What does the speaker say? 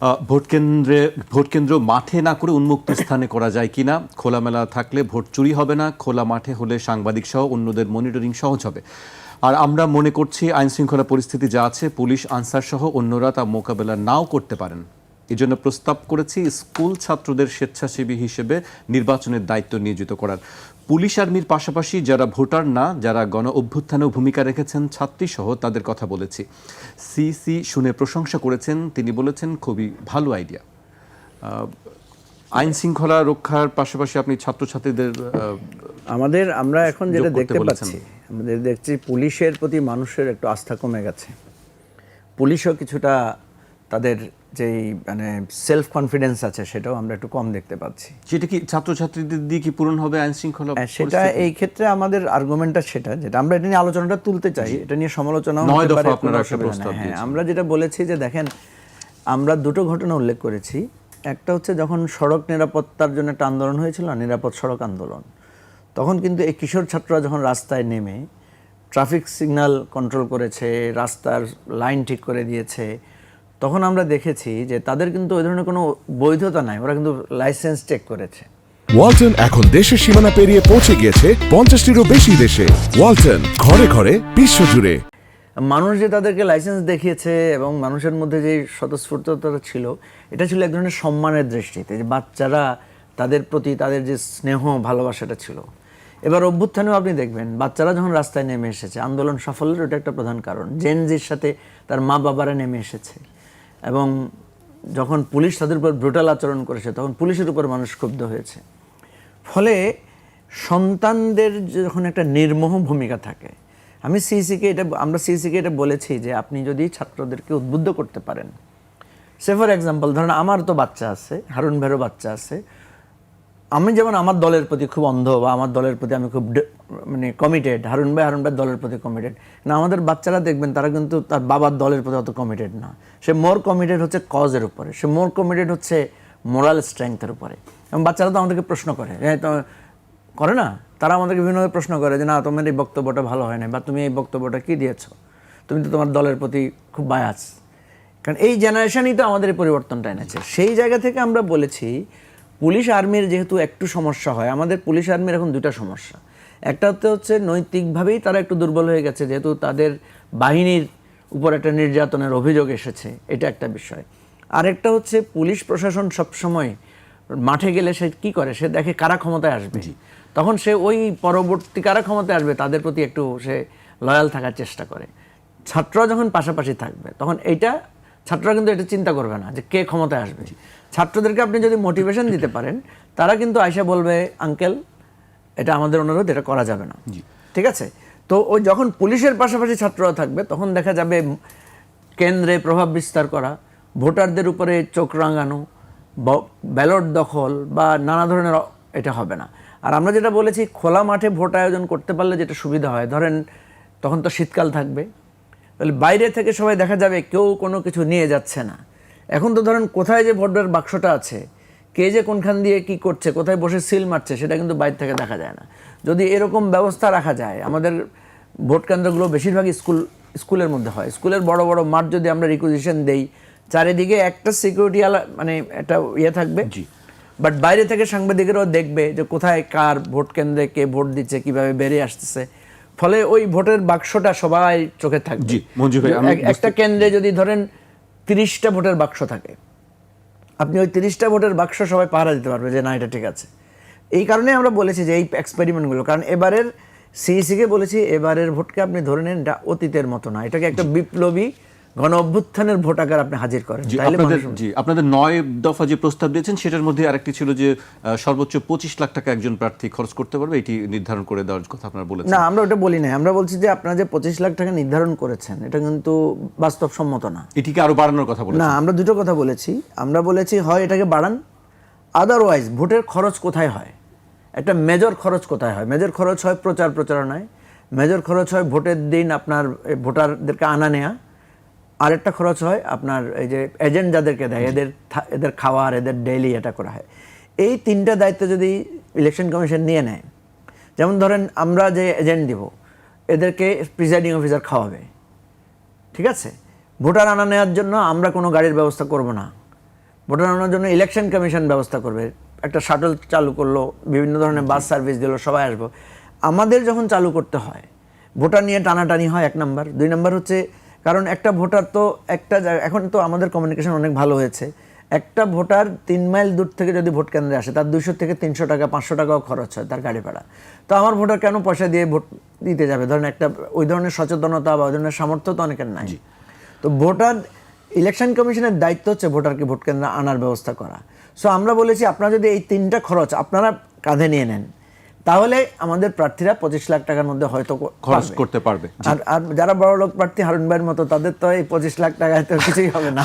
আহ, vote কেন্দ্রে vote কেন্দ্র মাঠে না করে উন্মুক্ত স্থানে করা যায় কিনা? খোলামেলা থাকলে ভোট চুরি হবে না খোলা মাঠে হলে সাংবাদিক সহ অন্যদের মনিটরিং সহজ হবে। আর আমরা মনে করছি আইন শৃঙ্খলা পরিস্থিতি যা আছে পুলিশ আনসার সহ অন্যরা তা মোকাবেলা নাও করতে পারেন। এজন্য প্রস্তাব করেছি স্কুল ছাত্রদের স্বেচ্ছাসেবী হিসেবে নির্বাচনের দায়িত্ব নিয়োজিত করার। পুলিশ আর্মির পাশাপাশি যারা ভোটার না যারা গণ অভ্যুত্থানেও ভূমিকা রেখেছেন ছাত্রী সহ তাদের কথা বলেছি। সিসি শুনে প্রশংসা করেছেন তিনি বলেছেন খুবই ভালো আইডিয়া। আইন শৃঙ্খলা রক্ষার পাশাপাশি আপনি ছাত্রছাত্রীদের আমাদের আমরা এখন যেটা দেখতে। পাচ্ছি আমাদের দেখছি পুলিশের প্রতি মানুষের একটু আস্থা কমে গেছে। পুলিশও কিছুটা তাদের যেই মানে সেলফ কনফিডেন্স আছে সেটাও আমরা একটু কম দেখতে পাচ্ছি। সেটা কি ছাত্রছাত্রীদের দিয়ে কি পূরণ হবে আইন শৃঙ্খলা হ্যাঁ, সেটা এই ক্ষেত্রে আমাদের আর্গুমেন্টটা সেটা যেটা আমরা এটা নিয়ে আলোচনাটা তুলতে চাই এটা নিয়ে সমালোচনা হ্যাঁ আমরা যেটা বলেছি যে দেখেন আমরা দুটো ঘটনা উল্লেখ করেছি। একটা হচ্ছে যখন সড়ক নিরাপত্তার জন্য একটা আন্দোলন হয়েছিল নিরাপদ সড়ক আন্দোলন তখন কিন্তু এই কিশোর ছাত্ররা যখন রাস্তায় নেমে ট্রাফিক সিগন্যাল কন্ট্রোল করেছে রাস্তার লাইন ঠিক করে দিয়েছে তখন আমরা দেখেছি যে তাদের কিন্তু ওই ধরনের কোনো বৈধতা নাই ওরা কিন্তু লাইসেন্স চেক করেছে। ওয়ালটন এখন দেশের সীমানা পেরিয়ে পৌঁছে গিয়েছে পঞ্চাশটিরও বেশি দেশে। ওয়ালটন ঘরে ঘরে বিশ্বজুড়ে। মানুষ যে তাদেরকে লাইসেন্স দেখিয়েছে এবং মানুষের মধ্যে যে স্বতঃস্ফূর্ততা ছিল এটা ছিল এক ধরনের সম্মানের দৃষ্টিতে যে বাচ্চারা তাদের প্রতি তাদের যে স্নেহ ভালোবাসাটা ছিল। এবার অভ্যুত্থানেও আপনি দেখবেন বাচ্চারা যখন রাস্তায় নেমে এসেছে আন্দোলন সাফল্যের ওটা একটা প্রধান কারণ। জেনজির সাথে তার মা বাবারা নেমে এসেছে। এবং যখন পুলিশ তাদের উপর ব্রুটাল আচরণ করেছে, তখন পুলিশের উপর মানুষ ক্ষুব্ধ হয়েছে। ফলে সন্তানদের যখন একটা নির্মোহ ভূমিকা থাকে, আমি সিসিকে এটা আমরা সিসিকে এটা বলেছি যে আপনি যদি ছাত্রদেরকে উদ্বুদ্ধ করতে পারেন। সে ফর এক্সাম্পল, ধরেন আমার তো বাচ্চা আছে, হারুন ভেরো বাচ্চা আছে আমি যেমন আমার দলের প্রতি খুব অন্ধ বা আমার দলের প্রতি আমি খুব মানে কমিটেড হারুন ভাই হারুন ভাই দলের প্রতি কমিটেড না, আমাদের বাচ্চারা দেখবেন তারা কিন্তু তার বাবার দলের প্রতি অত কমিটেড না। সে মোর কমিটেড হচ্ছে কজের উপরে। সে মোর কমিটেড হচ্ছে মোরাল স্ট্রেংথের উপরে। এবং বাচ্চারা তো আমাদেরকে প্রশ্ন করে। হ্যাঁ তো করে না? তারা আমাদেরকে বিভিন্নভাবে প্রশ্ন করে যে, না, তোমার এই বক্তব্যটা ভালো হয় না বা তুমি এই বক্তব্যটা কী দিয়েছ? তুমি তো তোমার দলের প্রতি খুব বায়াস কারণ এই জেনারেশনই তো আমাদের এই পরিবর্তনটা এনেছে। সেই জায়গা থেকে আমরা বলেছি পুলিশ আর্মির যেহেতু একটু সমস্যা হয় আমাদের পুলিশ আর্মির এখন দুটা সমস্যা। একটা হচ্ছে হচ্ছে নৈতিকভাবেই তারা একটু দুর্বল হয়ে গেছে যেহেতু তাদের বাহিনীর উপর একটা নির্যাতনের অভিযোগ এসেছে এটা একটা বিষয়। আরেকটা হচ্ছে পুলিশ প্রশাসন সবসময় মাঠে গেলে সে কি করে? সে দেখে কারা ক্ষমতায় আসবে। তখন সে ওই পরবর্তী কারা ক্ষমতায় আসবে তাদের প্রতি একটু সে লয়াল থাকার চেষ্টা করে। ছাত্ররা যখন পাশাপাশি থাকবে তখন এইটা ছাত্ররা কিন্তু এটা চিন্তা করবে না যে কে ক্ষমতায় আসবে। ছাত্রদেরকে আপনি যদি মোটিভেশন দিতে পারেন তারা কিন্তু আয়সা বলবে আঙ্কেল এটা আমাদের অনুরোধ এটা করা যাবে না। ঠিক আছে? তো ওই যখন পুলিশের পাশাপাশি ছাত্ররা থাকবে তখন দেখা যাবে কেন্দ্রে প্রভাব বিস্তার করা ভোটারদের উপরে চোখ রাঙানো ব্যালট দখল বা নানা ধরনের এটা হবে না। আর আমরা যেটা বলেছি খোলা মাঠে ভোট আয়োজন করতে পারলে যেটা সুবিধা হয় ধরেন তখন তো শীতকাল থাকবে তাহলে বাইরে থেকে সবাই দেখা যাবে কেউ কোনো কিছু নিয়ে যাচ্ছে না। এখন তো ধরেন কোথায় যে ভোটের বাক্সটা আছে কে যে কোনখান দিয়ে কি করছে কোথায় বসে সিল মারছে সেটা কিন্তু বাইরে থেকে দেখা যায় না। যদি এরকম ব্যবস্থা রাখা যায় আমাদের ভোট কেন্দ্রগুলো বেশিরভাগ স্কুল স্কুলের মধ্যে হয়। স্কুলের বড় বড় মাঠ যদি আমরা রিকুইজিশন দেই চারিদিকে একটা সিকিউরিটি মানে একটা ইয়ে থাকবে। বাট বাইরে থেকে সাংবাদিকেরাও দেখবে যে কোথায় কার ভোট কেন্দ্রে কে ভোট দিচ্ছে কীভাবে বেরিয়ে আসতেছে। ফলে ওই ভোটের বাক্সটা সবাই চোখে থাকবে। জি, মঞ্জু ভাই, একটা কেন্দ্রে যদি ধরেন তিরিশটা ভোটের বাক্স থাকে আপনি ওই তিরিশটা ভোটের বাক্স সবাই পাহারা দিতে পারবে যে না এটা ঠিক আছে। এই কারণে আমরা বলেছি যে এই এক্সপেরিমেন্টগুলো কারণ এবারের সিইসিকে বলেছি এবারের ভোটকে আপনি ধরে নেন এটা অতীতের মতো না। এটাকে একটা বিপ্লবী গণ অভ্যুত্থানের ভোট আকার আপনি হাজির করেন জি আপনাদের জি আপনাদের নয় দফা যে প্রস্তাব দিয়েছেন সেটার মধ্যে আরেকটি ছিল যে সর্বোচ্চ পঁচিশ লাখ টাকা একজন প্রার্থী খরচ করতে পারবে এটি নির্ধারণ করে দেওয়ার কথা আপনারা বলেছেন। না আমরা ওটা বলি নাই। আমরা বলছি যে আপনারা যে পঁচিশ লাখ টাকা নির্ধারণ করেছেন এটা কিন্তু বাস্তবসম্মত না। এটিকে আরও বাড়ানোর কথা বলেছেন। না আমরা দুটো কথা বলেছি। আমরা বলেছি হয় এটাকে বাড়ান আদারওয়াইজ ভোটের খরচ কোথায় হয়? একটা মেজর খরচ কোথায় হয়? মেজর খরচ হয় প্রচার প্রচারণায়। মেজর খরচ হয় ভোটের দিন আপনার ভোটারদেরকে আনা নেয়া। আরেকটা খরচ হয় আপনার এই যে এজেন্ট যাদেরকে দেয় এদের এদের খাওয়ার এদের ডেইলি এটা করা হয়। এই তিনটা দায়িত্ব যদি ইলেকশন কমিশন নিয়ে নেয় যেমন ধরেন আমরা যে এজেন্ট দিব এদেরকে প্রিজাইডিং অফিসার খাওয়াবে ঠিক আছে? ভোটার আনা নেওয়ার জন্য আমরা কোনো গাড়ির ব্যবস্থা করব না। ভোটার আনার জন্য ইলেকশন কমিশন ব্যবস্থা করবে। একটা শাটল চালু করল বিভিন্ন ধরনের বাস সার্ভিস দিল সবাই আসব। আমাদের যখন চালু করতে হয় ভোটার নিয়ে টানাটানি হয় এক নাম্বার দুই নাম্বার হচ্ছে কারণ একটা ভোটার তো একটা জায়গা- এখন তো আমাদের কমিউনিকেশন অনেক ভালো হয়েছে। একটা ভোটার তিন মাইল দূর থেকে যদি ভোট কেন্দ্রে আসে তার দুশো থেকে তিনশো টাকা পাঁচশো টাকাও খরচ হয় তার গাড়ি ভাড়া। তো আমার ভোটার কেন পয়সা দিয়ে ভোট দিতে যাবে? ধরেন একটা ওই ধরনের সচেতনতা বা ওই ধরনের সামর্থ্য তো অনেকের নাই। তো ভোটার ইলেকশন কমিশনের দায়িত্ব হচ্ছে ভোটারকে ভোট কেন্দ্রে আনার ব্যবস্থা করা। সো আমরা বলেছি আপনারা যদি এই তিনটা খরচ আপনারা কাঁধে নিয়ে নেন তাহলে আমাদের প্রার্থীরা পঁচিশ লাখ টাকার মধ্যে হয়তো খরচ করতে পারবে। আর আর যারা বড় লোক প্রার্থী হারুন ভাইয়ের মতো তাদের তো এই পঁচিশ লাখ টাকায় তো কিছুই হবে না।